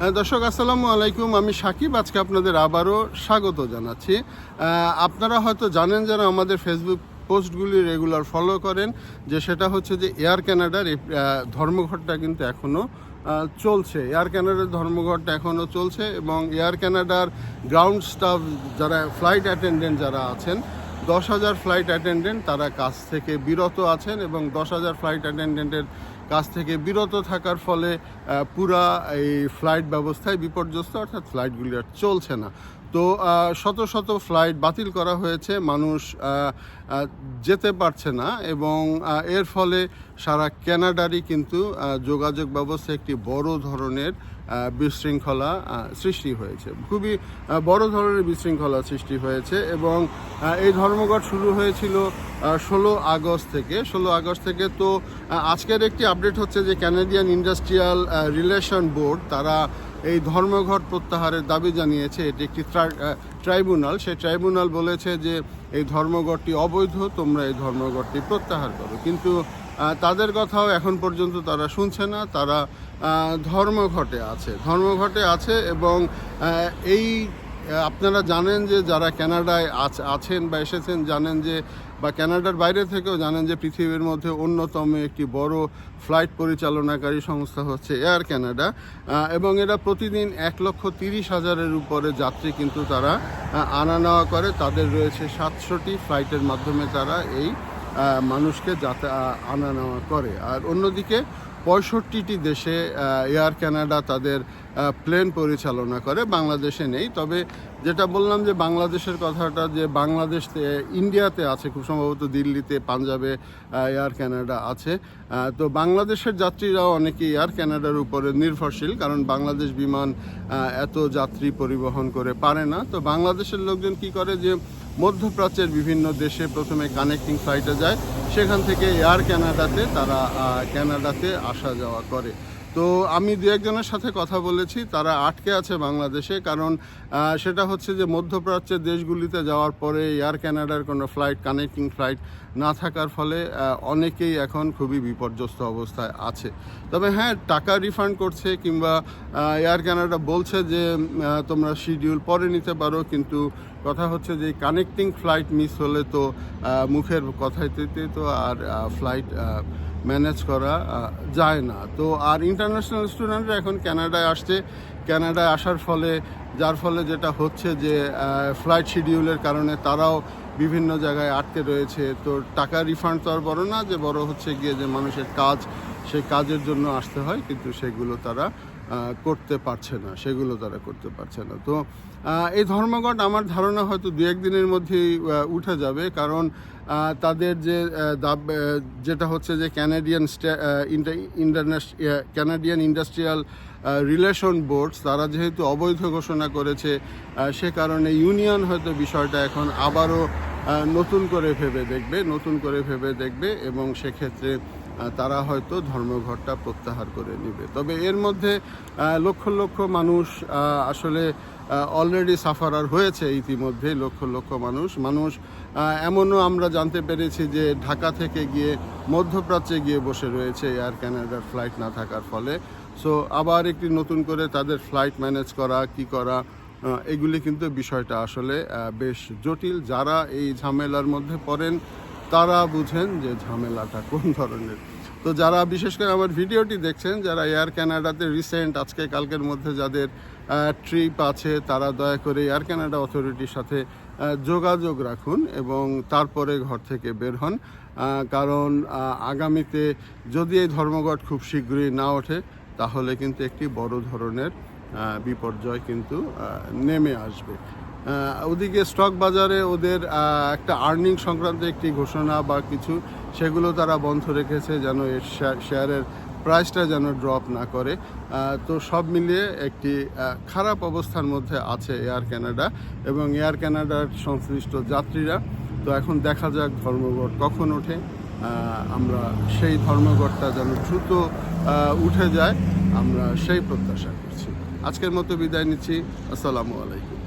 দর্শক, আসসালামু আলাইকুম। আমি সাকিব। আজকে আপনাদের আবারও স্বাগত জানাচ্ছি। আপনারা হয়তো জানেন যারা আমাদের ফেসবুক পোস্টগুলি রেগুলার ফলো করেন, যে সেটা হচ্ছে যে এয়ার ক্যানাডার ধর্মঘটটা কিন্তু এখনও চলছে। এয়ার ক্যানাডার ধর্মঘটটা এখনও চলছে এবং এয়ার ক্যানাডার গ্রাউন্ড স্টাফ যারা ফ্লাইট অ্যাটেন্ডেন্ট যারা আছেন, দশ হাজার ফ্লাইট অ্যাটেন্ডেন্ট তারা কাজ থেকে বিরত আছেন এবং দশ হাজার ফ্লাইট অ্যাটেন্ডেন্টের কাজ থেকে বিরত থাকার ফলে পুরা এই ফ্লাইট ব্যবস্থায় বিপর্যস্ত, অর্থাৎ ফ্লাইটগুলি আর চলছে না। তো শত শত ফ্লাইট বাতিল করা হয়েছে, মানুষ যেতে পারছে না এবং এর ফলে সারা ক্যানাডারই কিন্তু যোগাযোগ ব্যবস্থা একটি বড় ধরনের বিশৃঙ্খলা সৃষ্টি হয়েছে। খুবই বড় ধরনের বিশৃঙ্খলা সৃষ্টি হয়েছে এবং এই ধর্মঘট শুরু হয়েছিল ষোলো আগস্ট থেকে। ষোলো আগস্ট থেকে তো আজকের একটি আপডেট হচ্ছে যে ক্যানাডিয়ান ইন্ডাস্ট্রিয়াল রিলেশন বোর্ড তারা এই ধর্মঘট প্রত্যাহারের দাবি জানিয়েছে। এটি একটি ট্রাইব্যুনাল। সেই ট্রাইব্যুনাল বলেছে যে এই ধর্মঘটটি অবৈধ, তোমরা এই ধর্মঘটটি প্রত্যাহার করো। কিন্তু তাদের কথাও এখন পর্যন্ত তারা শুনছে না। তারা ধর্মঘটে আছে। ধর্মঘটে আছে এবং এই আপনারা জানেন যে যারা ক্যানাডায় আছ- আছেন বা এসেছেন জানেন যে, বা ক্যানাডার বাইরে থেকেও জানেন যে পৃথিবীর মধ্যে অন্যতম একটি বড় ফ্লাইট পরিচালনাকারী সংস্থা হচ্ছে এয়ার ক্যানাডা। এবং এরা প্রতিদিন এক লক্ষ তিরিশ হাজারের উপরে যাত্রী কিন্তু তারা আনা নেওয়া করে। তাদের রয়েছে সাতশোটি ফ্লাইটের মাধ্যমে তারা এই মানুষকে যাতে আনা নেওয়া করে। আর অন্যদিকে পঁয়ষট্টিটি দেশে এয়ার কানাডা তাদের প্লেন পরিচালনা করে, বাংলাদেশে নেই। তবে যেটা বললাম যে বাংলাদেশের কথাটা যে বাংলাদেশ ইন্ডিয়াতে আছে, খুব সম্ভবত দিল্লিতে, পাঞ্জাবে এয়ার কানাডা আছে। তো বাংলাদেশের যাত্রীরাও অনেকে এয়ার ক্যানাডার উপরে নির্ভরশীল, কারণ বাংলাদেশ বিমান এত যাত্রী পরিবহন করে পারে না। তো বাংলাদেশের লোকজন কি করে যে মধ্যপ্রাচ্যের বিভিন্ন দেশে প্রথমে কানেক্টিং ফ্লাইটে যায়, সেখান থেকে এয়ার ক্যানাডাতে তারা ক্যানাডাতে আসা যাওয়া করে। তো আমি দু একজনের সাথে কথা বলেছি, তারা আটকে আছে বাংলাদেশে, কারণ সেটা হচ্ছে যে মধ্যপ্রাচ্যের দেশগুলিতে যাওয়ার পরে এয়ার কানাডার কোনো ফ্লাইট কানেক্টিং ফ্লাইট না থাকার ফলে অনেকেই এখন খুবই বিপর্যস্ত অবস্থায় আছে। তবে হ্যাঁ টাকা রিফান্ড করছে কিংবা এয়ার ক্যানাডা বলছে যে তোমরা শিডিউল পরে নিতে পারো, কিন্তু কথা হচ্ছে যে কানেক্টিং ফ্লাইট মিস হলে তো মুখের কথাইতে তো আর ফ্লাইট ম্যানেজ করা যায় না। তো আর ইন্টারন্যাশনাল স্টুডেন্টরা এখন ক্যানাডায় আসছে। ক্যানাডায় আসার ফলে, যার ফলে যেটা হচ্ছে যে ফ্লাইট শিডিউলের কারণে তারাও বিভিন্ন জায়গায় আটকে রয়েছে। তো টাকা রিফান্ড তো আর বড় না, যে বড় হচ্ছে গিয়ে যে মানুষের কাজ, সেই কাজের জন্য আসতে হয়, কিন্তু সেগুলো তারা করতে পারছে না, সেগুলো তারা করতে পারছে না। তো এই ধর্মঘট আমার ধারণা হয়তো দু একদিনের মধ্যেই উঠে যাবে। কারণ তাদের যে দাব যেটা হচ্ছে যে Canadian Canadian industrial relation boards তারা যেহেতু অবৈধ ঘোষণা করেছে সে কারণে ইউনিয়ন হয়তো বিষয়টা এখন আবারও নতুন করে ভেবে দেখবে, নতুন করে ভেবে দেখবে এবং সেক্ষেত্রে তারা হয়তো ধর্মঘটটা প্রত্যাহার করে নেবে। তবে এর মধ্যে লক্ষ লক্ষ মানুষ আসলে অলরেডি সাফারার হয়েছে ইতিমধ্যে লক্ষ লক্ষ মানুষ। মানুষ এমনও আমরা জানতে পেরেছি যে ঢাকা থেকে গিয়ে মধ্যপ্রাচ্যে গিয়ে বসে রয়েছে এয়ার ক্যানাডার ফ্লাইট না থাকার ফলে। সো আবার একটি নতুন করে তাদের ফ্লাইট ম্যানেজ করা, কি করা এগুলি কিন্তু বিষয়টা আসলে বেশ জটিল। যারা এই ঝামেলার মধ্যে পড়েন, তারা বুঝেন যে ঝামেলাটা কোন ধরনের। তো যারা বিশেষ করে আমার ভিডিওটি দেখছেন, যারা এয়ার ক্যানাডাতে রিসেন্ট আজকে কালকের মধ্যে যাদের ট্রিপ আছে, তারা দয়া করে এয়ার ক্যানাডা অথরিটির সাথে যোগাযোগ রাখুন এবং তারপরে ঘর থেকে বের হন। কারণ আগামীতে যদি এই ধর্মঘট খুব শীঘ্রই না ওঠে, তাহলে কিন্তু একটি বড় ধরনের বিপর্যয় কিন্তু নেমে আসবে। ওদিকে স্টক বাজারে ওদের একটা আর্নিং সংক্রান্ত একটি ঘোষণা বা কিছু, সেগুলো তারা বন্ধ রেখেছে যেন এর শেয়ার- শেয়ারের প্রাইসটা যেন ড্রপ না করে। তো সব মিলিয়ে একটি খারাপ অবস্থার মধ্যে আছে এয়ার ক্যানাডা এবং এয়ার ক্যানাডার সংশ্লিষ্ট যাত্রীরা। তো এখন দেখা যাক ধর্মঘট কখন ওঠে। আমরা সেই ধর্মঘটটা যেন দ্রুত উঠে যায়, আমরা সেই প্রত্যাশা করছি। আজকের মতো বিদায় নিচ্ছি। আসসালামু আলাইকুম।